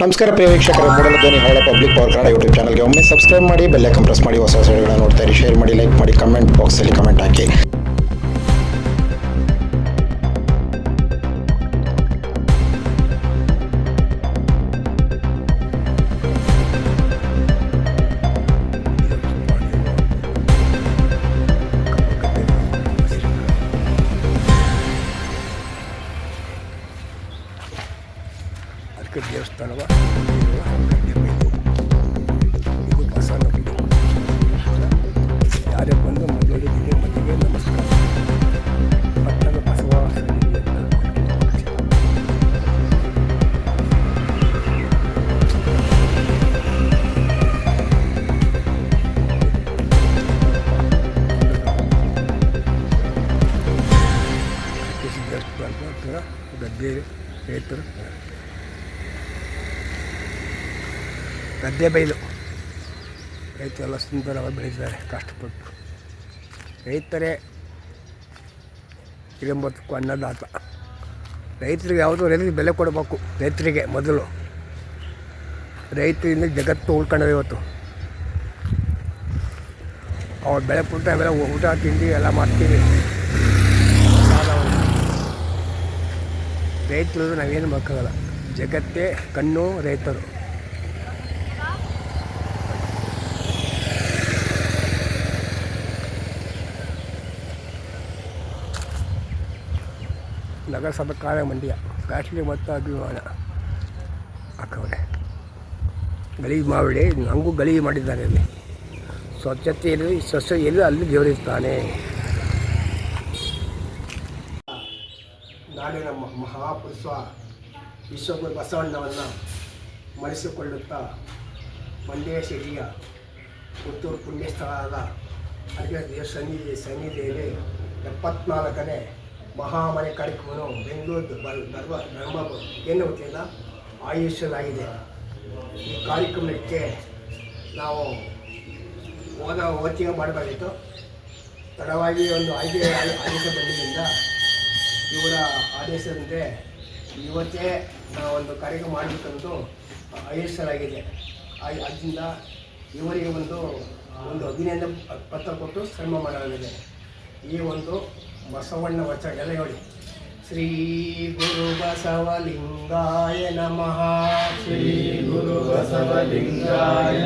ನಮಸ್ಕಾರ ಪ್ರಿಯ ವೀಕ್ಷಕರ, ಮೂಡಲ ಧ್ವನಿ ಪಬ್ಲಿಕ್ ಪವರ್ ಕನ್ನಡ ಯೂಟ್ಯೂಬ್ ಚಾನಲ್ಗೆ ಒಮ್ಮೆ ಸಬ್ಸ್ಕ್ರೈಬ್ ಮಾಡಿ ಬೆಲ್ಲೈಕನ್ ಪ್ರೆಸ್ ಮಾಡಿ, ಹೊಸ ವಿಷಯಗಳನ್ನ ನೋಡ್ತಾ ಇರಿ ಶೇರ್ ಮಾಡಿ ಲೈಕ್ ಮಾಡಿ ಕಮೆಂಟ್ ಬಾಕ್ಸಲ್ಲಿ ಕಮೆಂಟ್ ಹಾಕಿ. ರೈತರು? ಗದ್ದೆ ಬೈಲು. ರೈತರೆಲ್ಲ ಸುಂದರವಾಗಿ ಬೆಳೆದಿದ್ದಾರೆ ಕಷ್ಟಪಟ್ಟು. ರೈತರೇ ಇರಂಬತ್ತಕ್ಕೂ ಅನ್ನದಾತ. ರೈತರಿಗೆ ಯಾವುದೋ ರೈತರಿಗೆ ಬೆಲೆ ಕೊಡಬೇಕು, ರೈತರಿಗೆ ಮೊದಲು. ರೈತರಿಂದ ಜಗತ್ತು ಉಳ್ಕೊಂಡವೆ ಇವತ್ತು. ಅವ್ರು ಬೆಳೆ ಕೊಟ್ಟು ಅವೆಲ್ಲ ಊಟ, ತಿಂಡಿ ಎಲ್ಲ ಮಾಡ್ತೀವಿ. ರೈತರು ನಾವೇನು ಮಾಡೋಕ್ಕಾಗಲ್ಲ ಜಗತ್ತೇ ಕಣ್ಣು ರೈತರು. ನಗರಸಭೆ ಕಾರ್ಯ ಮಂಡ್ಯ ಫ್ಯಾಕ್ಟ್ರಿ ಮತ್ತು ಅಭಿಮಾನ. ಹಾಕವ್ರೆ ಗಲೀಜು ಮಾಡಿ ಹಂಗೂ ಗಲೀಜು ಮಾಡಿದ್ದಾರೆ ಅಲ್ಲಿ. ಸ್ವಚ್ಛತೆ ಇರಲಿ ಸ್ವಚ್ಛ ಇರಲಿ, ಅಲ್ಲಿ ದೇವರಿರ್ತಾನೆ ನಾಡಿನ ಮಹಾಪುರುಷ ವಿಶ್ವಗುರು ಬಸವಣ್ಣವನ್ನು ಮರೆಸಿಕೊಳ್ಳುತ್ತಾ ಮಂಡ್ಯ ಸಿಟಿಯ ಪುತ್ತೂರು ಪುಣ್ಯಸ್ಥಳದ ದೇವ ಸನ್ನಿಧಿ ಸನ್ನಿಧಿಯಲ್ಲಿ ಎಪ್ಪತ್ನಾಲ್ಕನೇ ಮಹಾಮನೆ ಕಾರ್ಯಕ್ರಮವನ್ನು ಬೆಂಗಳೂರು ಬರ್, ಬರುವ ಧರ್ಮ ಏನು ಗೊತ್ತಿಲ್ಲ? ಆಯೋಜಿಸಲಾಗಿದೆ. ಈ ಕಾರ್ಯಕ್ರಮಕ್ಕೆ ನಾವು ಓದ ಹೊತ್ತಿಗೆ ಮಾಡಬೇಕಾಗಿತ್ತು. ತಡವಾಗಿ ಒಂದು ಆಯ್ಕೆ ಆದೇಶ ಬಂದಿದ್ದರಿಂದ ಇವರ ಆದೇಶದಂತೆ ಇವತ್ತೇ ಒಂದು ಕಾರ್ಯಕ್ರಮ ಮಾಡಬೇಕಂದು ಆಯೋಜಿಸಲಾಗಿದೆ. ಆ- ಅದರಿಂದ ಇವರಿಗೆ ಒಂದು ಒಂದು ಅಭಿನಂದನೆ ಪತ್ರ ಕೊಟ್ಟು ಶ್ರಮ ಮಾಡಲಾಗಿದೆ. ಈ ಒಂದು ಬಸವಣ್ಣ ವಚ ಶ್ರೀ ಗುರು ಬಸವಲಿಂಗಾಯ ನಮಃ. ಶ್ರೀ ಗುರು ಬಸವಲಿಂಗಾಯ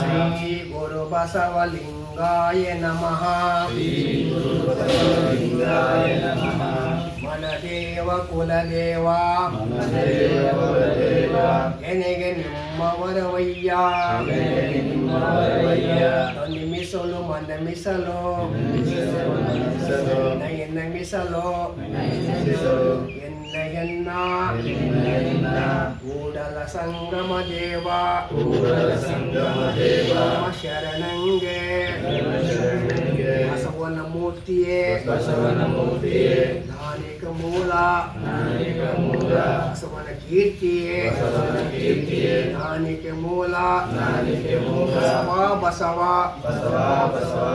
ಶ್ರೀ ಗುರು ಬಸವಲಿಂಗಾಯ ನಮಃ. ಶ್ರೀ ಗುರು ಬಸವಲಿಂಗಾಯ ನಮಃ. ಮನದೇವ ಕುಲದೇವ ಎನೆಗೆ ನಿಮ್ಮವರವಯ್ಯ ನಿಮಿಸಲು ಮನಮಿಸಲು ಎನ್ನ ಮಿಸಲು ಎನ್ನ ಎನ್ನ ಕೂಡಲ ಸಂಗಮ ದೇವ ನಮ್ಮ ಶರಣಂಗೆ ಬಸವನ ಮೂರ್ತಿಯೇ ಜ್ಞಾನಿಕ ಮೂಲ ಬಸವನ ಕೀರ್ತಿಯೇ ಜ್ಞಾನಿಕ ಮೂಲ ಬಸವ ಬಸವ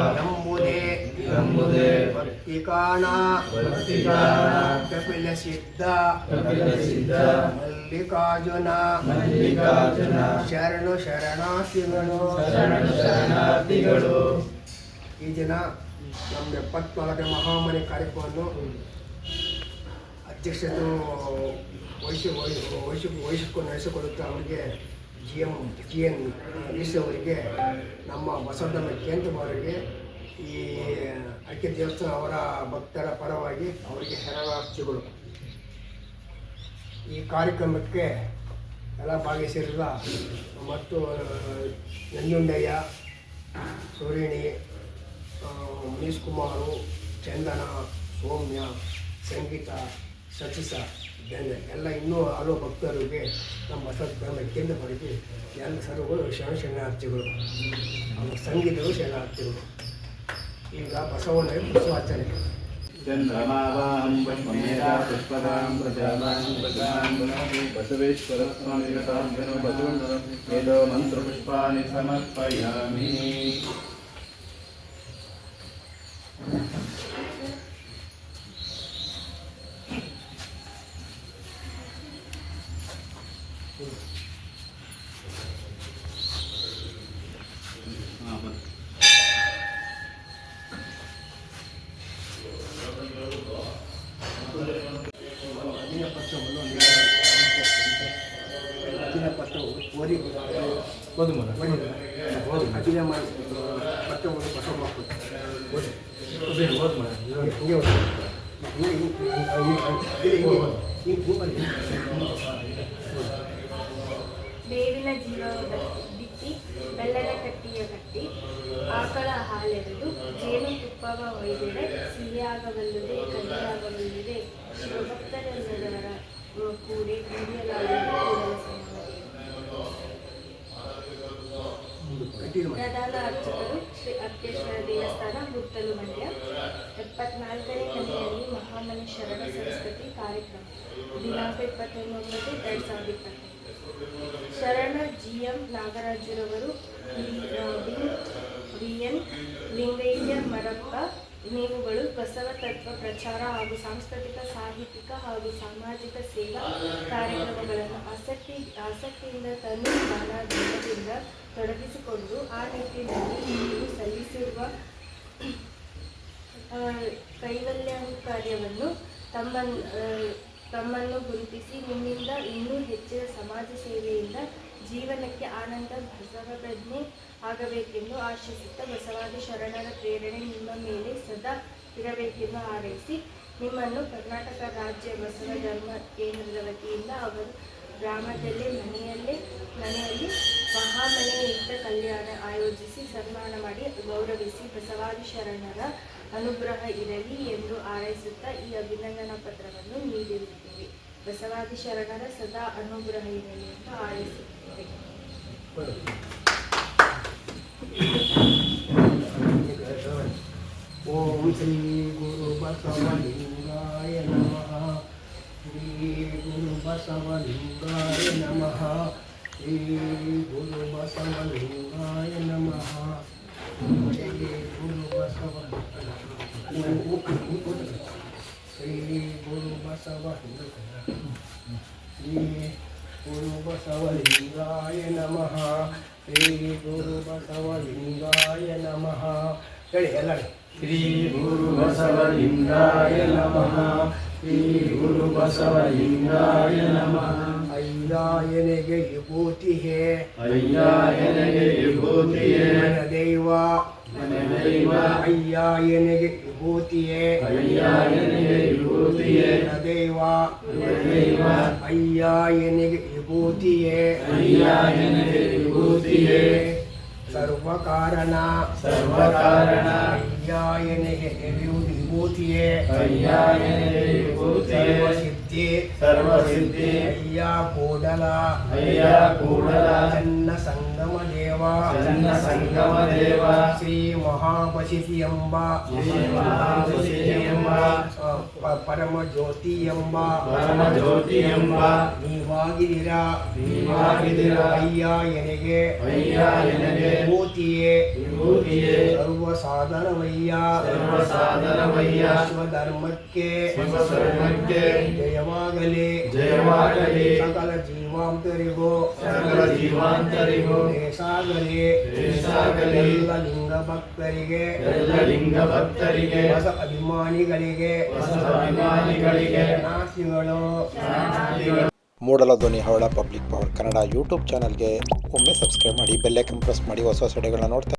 ಎಂಬುದೇ ಭಕ್ತಿ ಕಾಣ ಕಪಿಲ ಸಿದ್ಧ ಮಲ್ಲಿಕಾರ್ಜುನ ಶರಣು ಶರಣಾರ್ಥಿಗಳು ಈ ದಿನ ನಮ್ಮ ಎಪ್ಪತ್ನಾಲ್ಕನೇ ಮಹಾಮನೆ ಕಾರ್ಯಕ್ರಮವನ್ನು ಅಧ್ಯಕ್ಷತೆ ವಹಿಸಿ ವಹಿಸಿ ವಹಿಸಿ ವಹಿಸಿಕೊಂಡು ನಡೆಸಿಕೊಳ್ಳುತ್ತಾ ಅವರಿಗೆ G M G N is ಅವರಿಗೆ ನಮ್ಮ ಬಸವಧರ್ಮ ಕೇಂದ್ರ ಅವರಿಗೆ ಈ ಅಡಿಕೆ ದೇವಸ್ಥಾನ ಅವರ ಭಕ್ತರ ಪರವಾಗಿ ಅವರಿಗೆ ಶರಣಾರ್ಥಿಗಳು. ಈ ಕಾರ್ಯಕ್ರಮಕ್ಕೆ ಎಲ್ಲ ಭಾಗವಹಿಸಿರುವ ಮತ್ತು ನಂಜುಂಡಯ್ಯ, ಸೂರಿಣಿ ಮನೀಶ್ ಕುಮಾರು, ಚಂದನ, ಸೌಮ್ಯ, ಸಂಗೀತ ಸಚಿಸ ಬೆಣ್ಣೆ ಎಲ್ಲ ಇನ್ನೂ ಹಲವು ಭಕ್ತರಿಗೆ ನಮ್ಮ ಬಸವತ್ ಬೆಂಬಲಕ್ಕಿಂತ ಪಡೆದು ಎಲ್ಲ ಸರ್ಗಳು ಶರಣ ಶರಣಾರ್ಥಿಗಳು. ಅವ್ರ ಸಂಗೀತಗಳು ಶರಣಾರ್ಥಿಗಳು. ಈಗ ಬಸವಣ್ಣ ಬಸವಾಚಾರ್ಯ. ಚಂದ್ರಮಾವಾಹಂ ಪಶ್ವಮೇಧ ಪುಷ್ಪದಾಂ ಪ್ರಜಾವಾಂ ಪ್ರಜಾಂ ಬಸವೇಶ್ವರ ಸ್ವಾಮಿ ಬಸವಣ್ಣನ ಬಸವಣ್ಣನ ಮಂತ್ರ ಮಂತ್ರಪುಷ್ಪಾನಿ ಸಮರ್ಪಯಾಮಿ. ಮಾಡಿ ಮತ್ತೆ ಒಂದು ಹೊಸ ಮಕ್ಕಳು ಹಿಂಗೆ ಬೇವಿನ ಜೀವ ಬಿತ್ತಿ ಬೆಲ್ಲದ ಕಟ್ಟಿಯ ಕಟ್ಟಿ ಆಕಳ ಹಾಲೆರೆದು ಜೇನು ತುಪ್ಪವ ಒಯ್ದರೆ ಸಿಹಿಯಾಗಬಲ್ಲದೆ ಕಹಿಯಾಗಬಲ್ಲದೆ ಪ್ರಧಾನ ಅರ್ಚಕರು ಶ್ರೀ ಅರ್ಕೇಶ್ವರ ದೇವಸ್ಥಾನ ಮುತ್ತಲು ಮಂಡ್ಯ. ಎಪ್ಪತ್ನಾಲ್ಕನೇ ಮನೆಯಲ್ಲಿ ಮಹಾಮನಿ ಶರಣ ಸರಸ್ವತಿ ಕಾರ್ಯಕ್ರಮ. ದಿನಾಂಕ ಇಪ್ಪತ್ತೊಂಬತ್ತು ಎರಡು ಸಾವಿರದ ಇಪ್ಪತ್ತು ಶರಣ ಜಿ ಎಂ ನಾಗರಾಜುರವರು, ವಿ ಎನ್ ಲಿಂಗಯ್ಯ ಮರಪ್ಪ ನೀವುಗಳು ಬಸವ ತತ್ವ ಪ್ರಚಾರ ಹಾಗೂ ಸಾಂಸ್ಕೃತಿಕ ಸಾಹಿತ್ಯಿಕ ಹಾಗೂ ಸಾಮಾಜಿಕ ಸೇವಾ ಕಾರ್ಯಕ್ರಮಗಳನ್ನು ಆಸಕ್ತಿ ಆಸಕ್ತಿಯಿಂದ ತನ್ನ ಜ್ಞಾನದಿಂದ ತೊಡಗಿಸಿಕೊಂಡು ಆ ನಿಟ್ಟಿನಲ್ಲಿ ನೀವು ಸಲ್ಲಿಸಿರುವ ಕೈವಲ್ಯ ಕಾರ್ಯವನ್ನು ತಮ್ಮ ತಮ್ಮನ್ನು ಗುರುತಿಸಿ ನಿಮ್ಮಿಂದ ಇನ್ನೂ ಹೆಚ್ಚಿನ ಸಮಾಜ ಸೇವೆಯಿಂದ ಜೀವನಕ್ಕೆ ಆನಂದ ಬಸವ ಪ್ರಜ್ಞೆ ಆಗಬೇಕೆಂದು ಆಶಿಸುತ್ತ ಬಸವಾದಿ ಶರಣರ ಪ್ರೇರಣೆ ನಿಮ್ಮ ಮೇಲೆ ಸದಾ ಇರಬೇಕೆಂದು ಹಾರೈಸಿ ನಿಮ್ಮನ್ನು ಕರ್ನಾಟಕ ರಾಜ್ಯ ಬಸವ ಧರ್ಮ ಕೇಂದ್ರದ ವತಿಯಿಂದ ಅವರು ಗ್ರಾಮದಲ್ಲೇ, ಮನೆಯಲ್ಲೇ, ಮನೆಯಲ್ಲಿ ಮಹಾಮನೆಯುಕ್ತ ಕಲ್ಯಾಣ ಆಯೋಜಿಸಿ ಸನ್ಮಾನ ಮಾಡಿ ಗೌರವಿಸಿ ಬಸವಾದಿ ಶರಣರ ಅನುಗ್ರಹ ಇರಲಿ ಎಂದು ಹಾರೈಸುತ್ತಾ ಈ ಅಭಿನಂದನಾ ಪತ್ರವನ್ನು ನೀಡಿರುತ್ತೇವೆ. ಬಸವಾದಿ ಶರಣರ ಸದಾ ಅನುಗ್ರಹ ಇರಲಿ ಎಂದು ಹಾರೈಸುತ್ತೇವೆ. ಓಂ ಶ್ರೀ ಗುರು ಬಸವಲಿಂಗಾಯ ನಮಃ ಶ್ರೀ ಗುರು ಬಸವಲಿಂಗಾಯ ನಮಃ ಶ್ರೀ ಗುರು ಬಸವಲಿಂಗಾಯ ನಮಃ ಶ್ರೀ ಗುರು ಬಸವ ಶ್ರೀ ಗುರು ಬಸವ ಶ್ರೀ ಗುರು ಬಸವಲಿಂಗಾಯ ನಮಃ ಶ್ರೀ ಗುರು ಬಸವಲಿಂಗಾಯ ನಮಃ ಹೇಳಿ ಎಲ್ಲರೂ ஸ்ரீ குரு பசவ லிங்காய நம ஸ்ரீ குரு பசவ லிங்காய நம ஐயா எனக்கு விபூதியே ஐயா எனக்கு விபூதியே ಸರ್ವಕಾರಣ ಅಯ್ಯಾಯನಿಗೆ ವಿಭೂತಿಯೇ ಅಯ್ಯಾಯನಿಗೆ ವಿಭೂತಿಯೇ ಸರ್ವ ಸಿದ್ಧಿ ಸರ್ವಸಿದ್ಧಿ ಅಯ್ಯ ಕೂಡಲ ಅಯ್ಯ ಕೂಡಲ ಚನ್ನ ಸಂಗಮ ದೇವ ಚನ್ನ ಸಂಗಮ ದೇವ ಶ್ರೀ ಮಹಾಪಶಿತಿ ಎಂಬ ಶ್ರೀ ಮಹಾಪಶಿತಿ ಎಂಬ ಆ, ಪ- ಪರಮ ಜ್ಯೋತಿ ಎಂಬ ಪರಮ ಜ್ಯೋತಿ ಎಂಬ ನೀವಾಗಿರಿರ ನೀವಾಗಿದಿರ ಅಯ್ಯ ಎನೆಗೆ ಅಯ್ಯ ಎನಗೆ ವಿಭೂತಿಯೇ ವಿಭೂತಿಯೇ ಸರ್ವ ಸಾಧನವಯ್ಯ ಸರ್ವಸಾಧನವಯ್ಯ ವಿಶ್ವಧರ್ಮಕ್ಕೆ ವಿಶ್ವಧರ್ಮಕ್ಕೆ ಜಯವಾಗಲಿ ಜಯವಾಗಲಿ ಸಕಲ ಜೀವಾಂತರಿಗೂ ಸಕಲ ಜೀವಾಂತರಿಗೂ. ದೇಶಾಗಲಿ ದೇಶಾಗಲಿ ಎಲ್ಲ ಲಿಂಗ ಭಕ್ತರಿಗೆ ಎಲ್ಲ ಲಿಂಗ ಭಕ್ತರಿಗೆ ಹೊಸ ಅಭಿಮಾನಿಗಳಿಗೆ ಹೊಸ ಅಭಿಮಾನಿಗಳಿಗೆ. ನಾಸಿಗಳು ಮೂಡಲ ಧ್ವನಿ ಹವಳ ಪಬ್ಲಿಕ್ ಪವರ್ ಕನ್ನಡ ಯೂಟ್ಯೂಬ್ ಚಾನಲ್ಗೆ ಒಮ್ಮೆ ಸಬ್ಸ್ಕ್ರೈಬ್ ಮಾಡಿ ಬೆಲ್ಲೈಕನ್ ಪ್ರೆಸ್ ಮಾಡಿ ಹೊಸ ಹೊಸ ವಿಡಿಯೋಗಳನ್ನ ನೋಡ್ತಾ